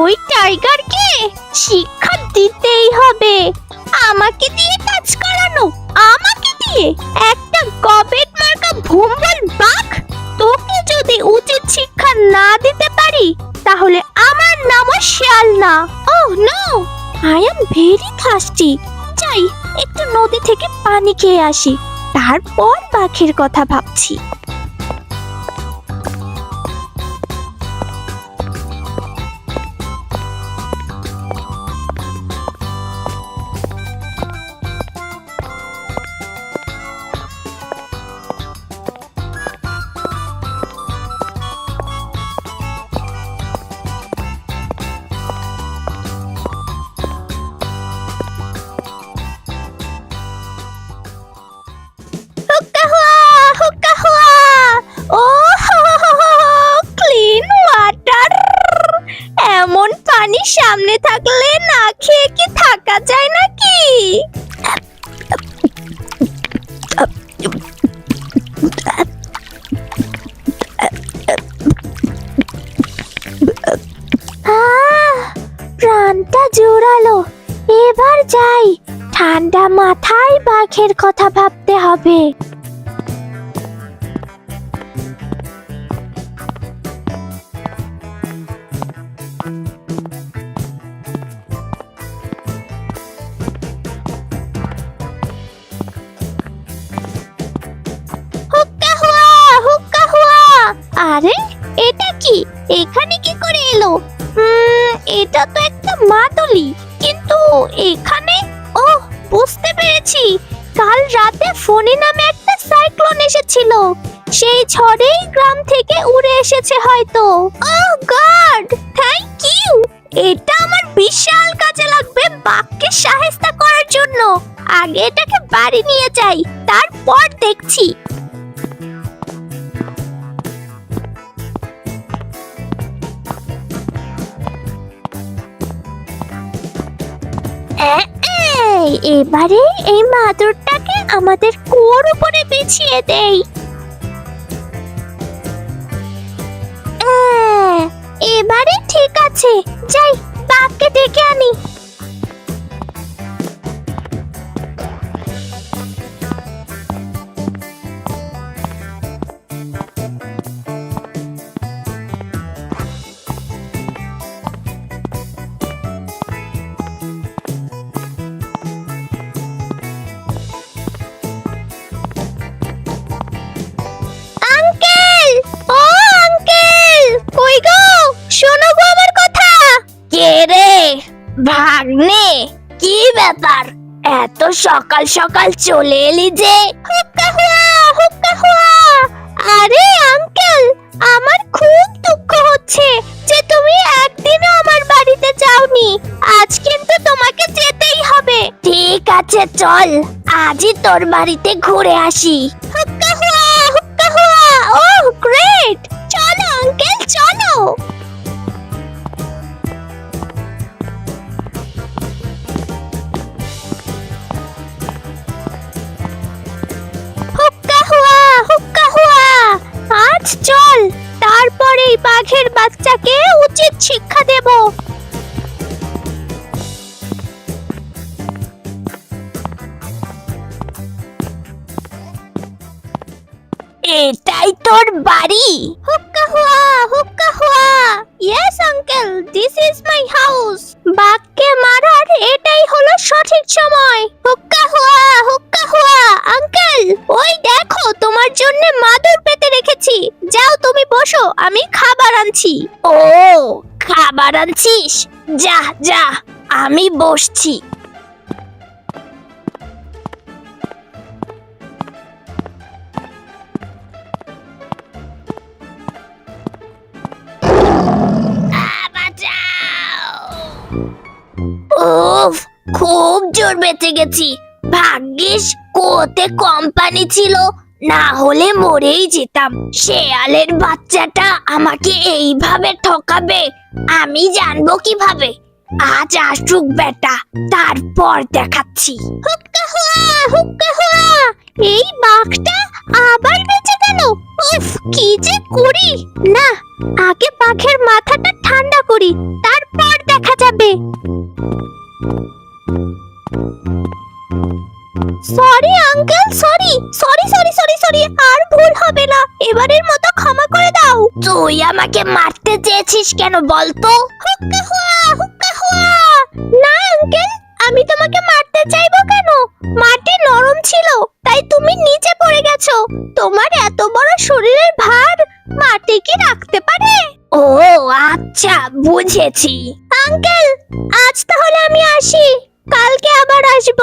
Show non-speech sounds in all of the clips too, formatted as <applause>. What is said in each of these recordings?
ওই টাইগারকে শিক্ষা দিতেই হবে। আমাকে দিয়ে কাজ করানো, আমাকে দিয়ে। একটা গবেট মার্কা ভুমবল বাঘ, তোকে যদি উচিত শিক্ষা না দিতে পারি, তাহলে আমার নামও শিয়াল না ওহ, no. I am very thirsty যাই, একটু নদী থেকে পানি খেয়ে আসি। তারপর পাখির কথা ভাবছি। সামনে থাকলে না খেয়ে কি থাকা যায় নাকি? প্রাণটা জোরালো। এবার যাই, ঠান্ডা মাথায় বাঘের কথা ভাবতে হবে। আরে, এটা কি? এখানে কি করে এলো? এটা তো একটা মাদুলি। কিন্তু এখানে? ও বুঝতে পেরেছি। কাল রাতে ফোনে নামে একটা সাইক্লোন এসেছিল। সেই ঝড়েই গ্রাম থেকে উড়ে এসেছে হয়তো। ও গড থ্যাংক ইউ এটা আমার বিশাল কাজে লাগবে বাঘকে সাহেস্তা করার জন্য। আগে এটাকে বাড়ি নিয়ে যাই, তারপর দেখছি। এবারে এই মাদুরটাকে আমাদের কুয়োর উপরে বিছিয়ে দেই। এ, এবারে ঠিক আছে। যাই বাঘকে ডেকে আনি। সকাল সকাল চলে এলি যে। হুক্কা হুয়া হুক্কা হুয়া। আরে, আঙ্কেল, আমার খুব দুঃখ হচ্ছে যে তুমি একদিনও আমার বাড়িতে যাওনি। আজ কিন্তু তোমাকে যেতেই হবে। ঠিক আছে, চল। আজই তোর বাড়িতে ঘুরে আসি। হুক্কা হুয়া হুক্কা হুয়া। ওহ, গ্রেট। চলো, আঙ্কেল, চলো। বাঘের বাচ্চাকে উচিত শিক্ষা দেব। এটাই তোর বাড়ি? হুক্কা হুয়া হুক্কা হুয়া। Yes uncle this is my house বাঘকে মারার এটাই হলো সঠিক সময়। হুক্কা হুয়া হুক্কা হুয়া। আমি খাবার আনছি। ও, খাবার আনছিস? যা যা, আমি বসছি। খুব জোর বেঁচে গেছি। ভাগ্যিস কোতে কোম্পানি ছিল। না হলে মরেই যেতাম। শেয়ালের বাচ্চাটা আমাকে এইভাবে ঠকাবে, আমি জানব কীভাবে? আজ আসুক বেটা, তারপর দেখাচ্ছি। এই বাঘটা আবার বেঁচে গেল। উফ, কি যে করি! না, আগে বাঘের মাথাটা ঠান্ডা করি, তারপর দেখা যাবে। Sorry uncle sorry sorry sorry sorry sorry আর ভুল হবে না। এবারের মতো ক্ষমা করে দাও। তুই আমাকে মারতে চেয়েছিস কেন বলতো? না আঙ্কেল আমি তোমাকে মারতে চাইব কেন? মাটি নরম ছিল, তাই তুমি নিচে পড়ে গেছো। তোমার এত বড় শরীরের ভার মাটি কি রাখতে পারে? ও আচ্ছা বুঝেছি। আঙ্কেল আজ তাহলে আমি আসি। কালকে আবার আসব।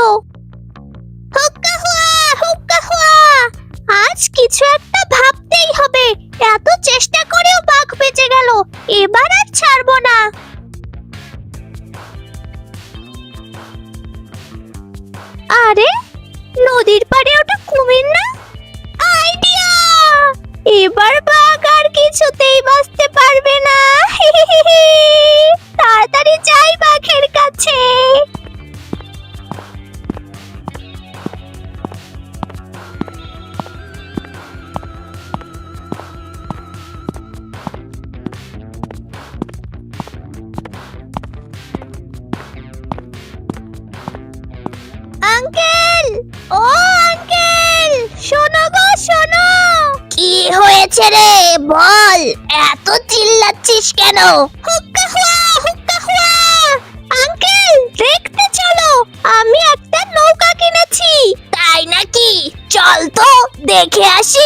হুক্কা হুয়া হুক্কা হুয়া। আজ কিছু একটা ভাবতেই হবে। এত চেষ্টা করেও বাঘ বেঁচে গেল। এবার আর ছাড়বো না। আরে, নদীর পাড়ে ওটা কুমির না? আইডিয়া! এবার বাঘ আর কিছুতেই বাঁচতে পারবে না। <laughs> তাড়াতাড়ি যাই বাঘের কাছে। হয়েছে রে, বল। এত চিল্লাচ্ছিস কেন? হুক্কা হুয়া হুক্কা হুয়া। আঙ্কেল, দেখতে চলো, আমি একটা নৌকা কিনেছি। তাই নাকি? চল তো, দেখে আসি।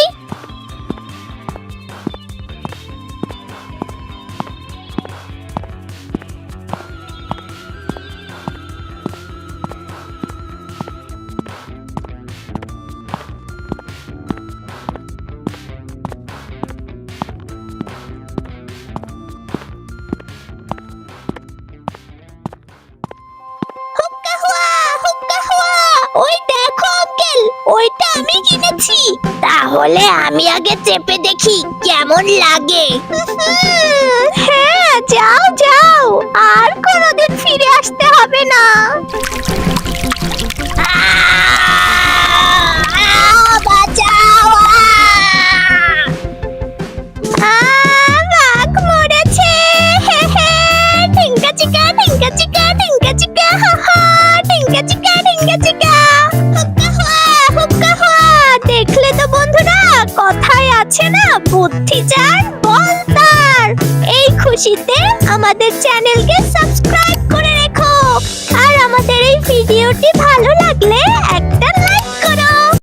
ওইটা আমি কিনেছি। তাহলে আমি আগে চেপে দেখি কেমন লাগে। হ্যাঁ যাও যাও। আর কোনোদিন ফিরে আসতে হবে না। আছে না? বুদ্ধি যার, বল তার। এই খুশিতে আমাদের চ্যানেলকে সাবস্ক্রাইব করে রেখো। আর আমাদের এই ভিডিওটি ভালো লাগলে